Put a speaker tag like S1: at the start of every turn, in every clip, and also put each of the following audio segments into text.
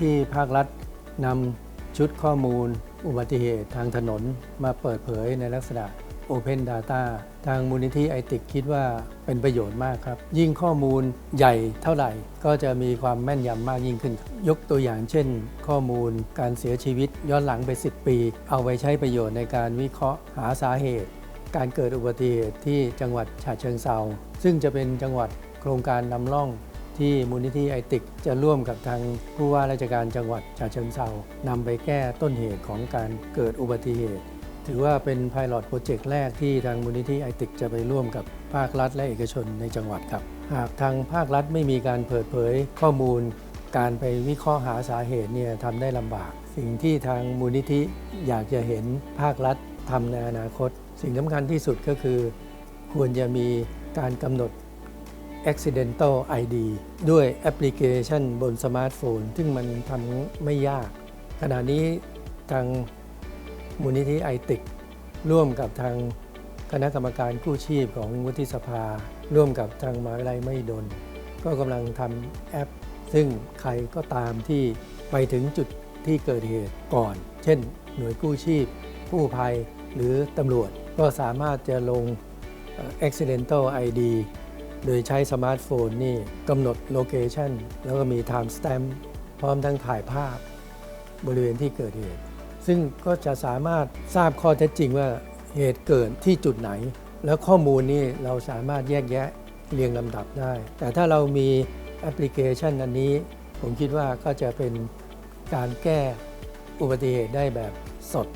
S1: ที่ภาครัฐนำชุดข้อมูล อุบัติเหตุทางถนนมาเปิดเผยในลักษณะ Open Data ทางมูลนิธิไอติกคิดว่าเป็นประโยชน์มากครับ ยิ่งข้อมูลใหญ่เท่าไหร่ ก็จะมีความแม่นยำมากยิ่งขึ้น ยกตัวอย่างเช่น ข้อมูลการเสียชีวิตย้อนหลังไป 10 ปี เอาไว้ใช้ประโยชน์ในการวิเคราะห์หาสาเหตุ การเกิดอุบัติเหตุที่จังหวัดฉะเชิงเซาซึ่งจะเป็นจังหวัดโครงการนำร่อง ที่มูลนิธิไอติกจะร่วมกับทางผู้ว่าราชการจังหวัดฉะเชิงเซานำไปแก้ต้นเหตุของการเกิดอุบัติเหตุ ถือว่าเป็นพายロตโปรเจกต์แรกที่ทางมูลนิธิไอติกจะไปร่วมกับภาครัฐและเอกชนในจังหวัดครับ หากทางภาครัฐไม่มีการเปิดเผยข้อมูล การไปวิเคราะห์หาสาเหตุเนี่ยทำได้ลำบาก สิ่งที่ทางมูลนิธิอยากจะเห็นภาครัฐทำในอนาคต สิ่งสำคัญที่สุดก็คือ ควรจะมีการกำหนด accidental ID ด้วยแอปพลิเคชันบนสมาร์ทโฟน ซึ่งมันทำไม่ยาก ขณะนี้ทางมูลนิธิไอติกร่วมกับทางคณะกรรมการกู้ชีพของวุฒิสภา ร่วมกับทางมหาวิทยาลัยไม่ดน ก็กำลังทำแอป ซึ่งใครก็ตามที่ไปถึงจุดที่เกิดเหตุก่อน เช่น หน่วยกู้ชีพกู้ภัยหรือตำรวจก็สามารถจะลง accidental ID โดยใช้สมาร์ทโฟนนี่กำหนดโลเคชันแล้วก็มี time stamp พร้อมทั้งถ่ายภาพบริเวณที่เกิดเหตุ ซึ่งก็จะสามารถทราบข้อเท็จจริงว่าเหตุเกิดที่จุดไหน แล้วข้อมูลนี้เราสามารถแยกแยะเรียงลำดับได้ แต่ถ้าเรามีแอปพลิเคชันอันนี้ ผมคิดว่าก็จะเป็นการแก้อุบัติเหตุได้แบบสด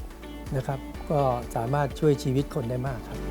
S1: นะครับ ก็สามารถช่วยชีวิตคนได้มากครับ